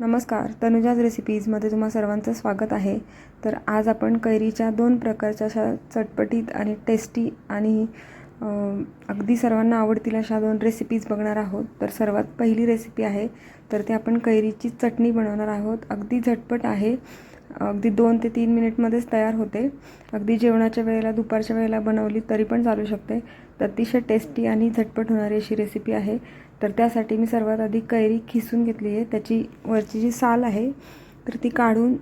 नमस्कार तनुजाज रेसिपीजमध्ये तुम्हा सर्वांचं स्वागत आहे. तर आज आपण कैरीच्या दोन प्रकारच्या अशा चटपटीत आणि टेस्टी आणि अगदी सर्वांना आवडतील अशा दोन रेसिपीज बघणार आहोत. तर सर्वात पहिली रेसिपी आहे तर ते आपण कैरीची चटणी बनवणार आहोत. अगदी झटपट आहे. अगदी दोन ते तीन मिनिटमध्येच तयार होते. अगदी जेवणाच्या वेळेला दुपारच्या वेळेला बनवली तरी पण चालू शकते. अतिशय टेस्टी आणि झटपट होणारी अशी रेसिपी आहे. तर त्यासाठी मी सर्वात आधी कैरी खिसून घेतली आहे. त्याची वरची जी साल आहे तर ती काढून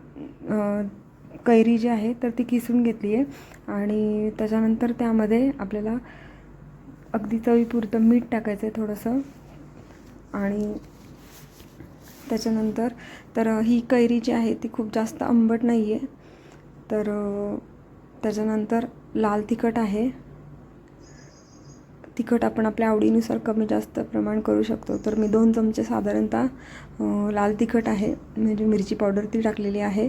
कैरी जी आहे तर ती किसून घेतली आहे. आणि त्याच्यानंतर त्यामध्ये आपल्याला अगदी चवीपुरतं मीठ टाकायचं आहे थोडंसं. आणि त्याच्यानंतर तर ही कैरी जी आहे ती खूप जास्त आंबट नाही आहे तर त्याच्यानंतर लाल तिखट आहे. तिखट आपण आपल्या आवडीनुसार कमी जास्त प्रमाण करू शकतो. तर मी दोन चमचे साधारणतः लाल तिखट आहे. म्हणजे मिरची पावडर ती टाकलेली आहे.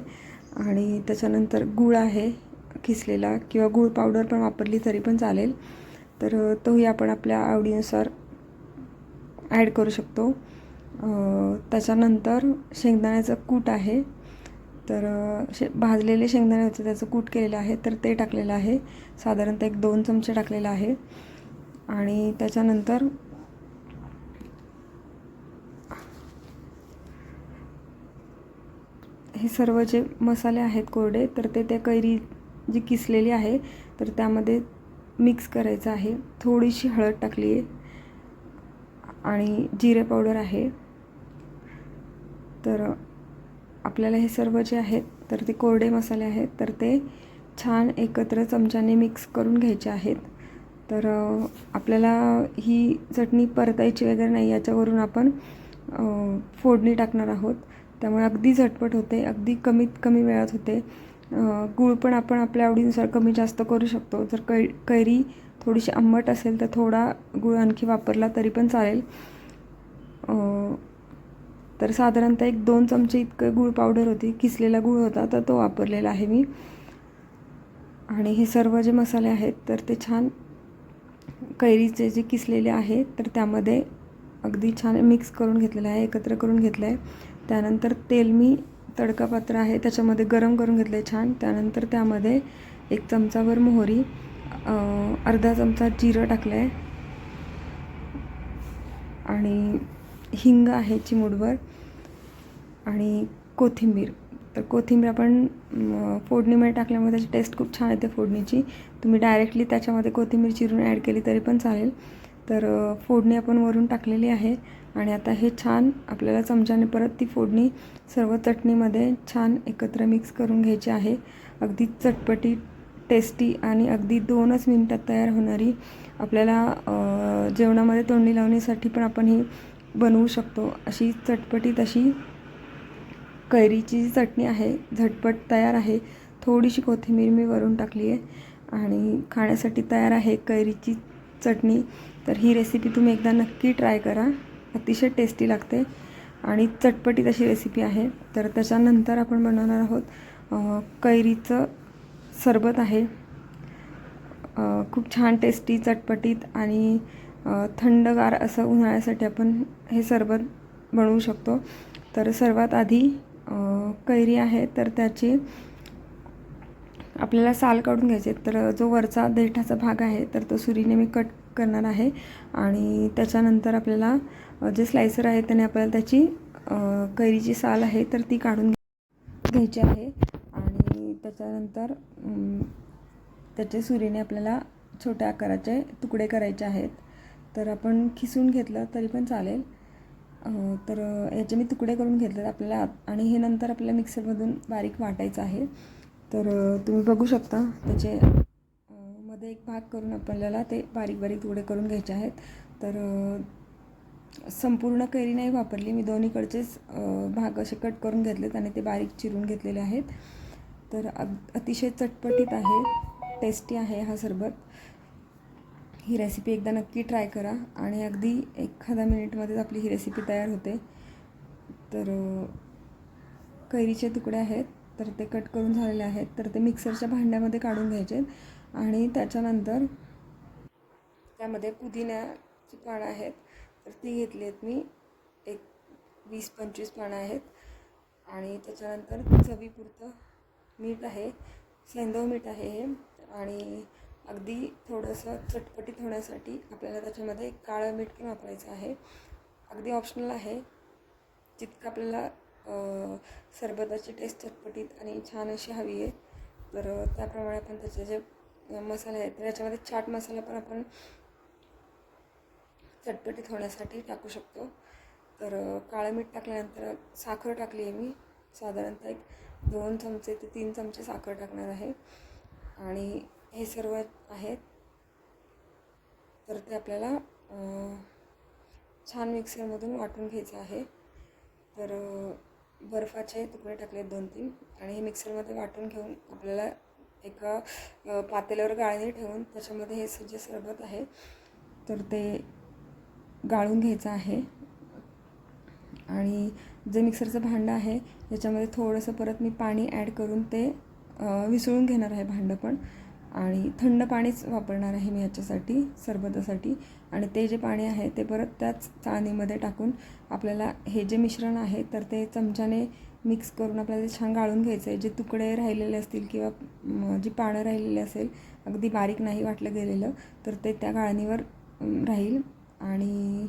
आणि त्याच्यानंतर गूळ आहे किसलेला. किंवा गूळ पावडर पण वापरली तरी पण चालेल. तर तोही आपण आपल्या आवडीनुसार ॲड करू शकतो. त्याच्यानंतर शेंगदाण्याचं कूट आहे. तर शे भाजलेले शेंगदाणे होते त्याचं कूट केलेलं आहे. तर ते टाकलेलं आहे. साधारणतः एक दोन चमचे टाकलेलं आहे. आणि त्याच्यानंतर हे सर्व जे मसाले आहेत कोरडे तर ते त्या कैरी जी किसलेली आहे तर त्यामध्ये मिक्स करायचं आहे. थोडीशी हळद टाकली आहे आणि जिरे पावडर आहे. तर आपल्याला हे सर्व जे आहेत तर ते कोरडे मसाले आहेत तर ते छान एकत्र चमच्याने मिक्स करून घ्यायचे आहेत. तर आपल्याला ही चटणी परतायची वगैरे नाही याच्यावरून आपण फोडणी टाकणार आहोत. त्यामुळे अगदी झटपट होते अगदी कमीत कमी वेळात होते. गूळ पण आपण आपल्या आवडीनुसार कमी जास्त करू शकतो. जर कै कैरी थोडीशी आंबट असेल तर थोडा गूळ आणखी वापरला तरी पण चालेल. तर साधारणतः एक दोन चमचे इतकं गूळ पावडर होती किसलेला गूळ होता तर तो वापरलेला आहे मी. आणि हे सर्व जे मसाले आहेत तर ते छान कैरीचे जे किसलेले आहे तर त्यामध्ये अगदी छान मिक्स करून घेतलेलं आहे एकत्र करून घेतलं आहे त्यानंतर तेल मी तडकापात्र आहे त्याच्यामध्ये गरम करून घेतलं आहे छान. त्यानंतर त्यामध्ये एक चमचाभर मोहरी अर्धा चमचा जिरं टाकलं आहे आणि हिंग आहे चिमूटभर. आणि कोथिंबीर. तर कोथिंबीर आपण फोडणीमध्ये टाकल्यामुळे त्याची टेस्ट खूप छान येते फोडणीची. तुम्ही डायरेक्टली त्याच्यामध्ये कोथिंबीर चिरून ॲड केली तरी पण चालेल. तर फोडणी आपण वरून टाकलेली आहे आणि आता हे छान आपल्याला चमच्याने परत ती फोडणी सर्व चटणीमध्ये छान एकत्र मिक्स करून घ्यायची आहे. अगदी चटपटी टेस्टी आणि अगदी दोनच मिनटात तयार होणारी आपल्याला जेवणामध्ये तोंडी लावण्यासाठी पण आपण ही बनवू शकतो. अशी चटपटी तशी कैरीची जी चटणी आहे झटपट तयार आहे. थोडीशी कोथिंबीर मी वरून टाकली आहे आणि खाण्यासाठी तयार आहे कैरीची चटणी. तर ही रेसिपी तुम्ही एकदा नक्की ट्राय करा. अतिशय टेस्टी लागते आणि चटपटीत अशी रेसिपी आहे. तर त्याच्यानंतर आपण बनवणार आहोत कैरीचं सरबत आहे. खूप छान टेस्टी चटपटीत आणि थंडगार असं उन्हाळ्यासाठी आपण हे सरबत बनवू शकतो. तर सर्वात आधी कैरी आहे तर त्याची आपल्याला साल काढून घ्यायचे तर जो वरचा देठाचा भाग आहे तर तो सुरीने मी कट करणार आहे. आणि त्याच्यानंतर आपल्याला जे स्लायसर आहे त्याने आपल्याला त्याची कैरीची साल आहे तर ती काढून घ्यायची आहे. आणि त्याच्यानंतर त्याचे सुरीने आपल्याला छोट्या आकाराचे तुकडे करायचे आहेत. तर आपण खिसून घेतलं तरी पण चालेल. तर याचे मी तुकडे करून घेतले आपल्याला आणि हे नंतर आपल्याला मिक्सरमधून बारीक वाटायचं आहे. तर तुम्ही बघू शकता त्याचे मध्ये एक भाग करून आपल्याला ते बारीक बारीक तुकडे करून घ्यायचे आहेत. तर संपूर्ण कैरी नाही वापरली. मी दोन्हीकडचेच भाग असे कट करून घेतलेत आणि ते बारीक चिरून घेतलेले आहेत. तर अग अतिशय चटपटीत आहे. टेस्टी आहे हा सरबत. ही रेसिपी एकदा नक्की ट्राय करा. आणि अगदी एखादा मिनिटमध्येच आपली ही रेसिपी तयार होते. तर कैरीचे तुकडे आहेत. तर ते कट करून झालेले आहेत. तर ते मिक्सरच्या भांड्यामध्ये काढून घ्यायचे. आहेत आणि त्याच्यानंतर त्यामध्ये पुदिन्याची पानं आहेत. तर ती घेतली आहेत मी. एक वीस पंचवीस पानं आहेत. आणि त्याच्यानंतर चवीपुरतं मीठ आहे. सेंदव मीठ आहे हे. आणि अगदी थोडंसं चटपटीत होण्यासाठी आपल्याला त्याच्यामध्ये काळं मीठ पण वापरायचं आहे. अगदी ऑप्शनल आहे. जितकं आपल्याला सरबताची टेस्ट चटपटीत आणि छान अशी हवी आहे. तर त्याप्रमाणे आपण त्याचे जे मसाले आहेत तर याच्यामध्ये चाट मसाला पण आपण चटपटीत होण्यासाठी टाकू शकतो. तर काळं मीठ टाकल्यानंतर साखर टाकली आहे मी. साधारणतः एक दोन चमचे ते तीन चमचे साखर टाकणार आहे. आणि हे सर्व आहेत. तर ते आपल्याला छान मिक्सरमधून वाटून घ्यायचं आहे. तर बर्फाचे तुकडे टाकले दोन तीन आणि हे मिक्सरमध्ये वाटून घेऊन आपल्याला एका पातेल्यावर गाळणी ठेवून त्याच्यामध्ये हे जे सरबत आहे तर ते गाळून घ्यायचं आहे. आणि जे मिक्सरचं भांडं आहे याच्यामध्ये थोडंसं परत मी पाणी ॲड करून ते विसळून घेणार आहे भांडं पण. आणि थंड पाणीच वापरणार आहे मी याच्यासाठी सरबतासाठी. आणि ते जे पाणी आहे ते परत त्याच चाळणीमध्ये टाकून आपल्याला हे जे मिश्रण आहे तर ते चमच्याने मिक्स करून आपल्याला ते छान गाळून घ्यायचं आहे. जे तुकडे राहिलेले असतील किंवा जी पानं राहिलेली असेल अगदी बारीक नाही वाटलं गेलेलं तर ते त्या गाळणीवर राहील. आणि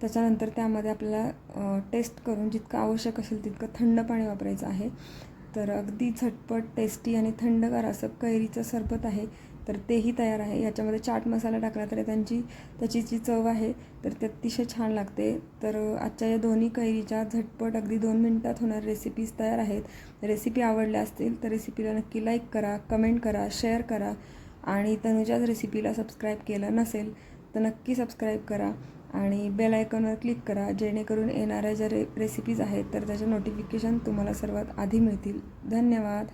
त्याच्यानंतर त्यामध्ये आपल्याला टेस्ट करून जितकं आवश्यक असेल तितकं थंड पाणी वापरायचं आहे. तर अगदी झटपट टेस्टी आणि थंडगार असं कैरीचं सरबत आहे. तर तेही तयार आहे. याच्यामध्ये चाट मसाला टाकला तर त्यांची त्याची जी चव आहे तर ते अतिशय छान लागते. तर आजच्या या दोन्ही कैरीच्या झटपट अगदी दोन मिनटात होणाऱ्या रेसिपीज तयार आहेत. रेसिपी आवडल्या असतील तर रेसिपीला नक्की लाईक करा कमेंट करा शेअर करा. आणि तनुजाच रेसिपीला सबस्क्राईब केलं नसेल तर नक्की सबस्क्राईब करा. आणि बेल आयकॉनवर क्लिक करा जेणेकरून येणाऱ्या ज्या रे रेसिपीज आहेत तर त्याचे नोटिफिकेशन तुम्हाला सर्वात आधी मिळतील. धन्यवाद.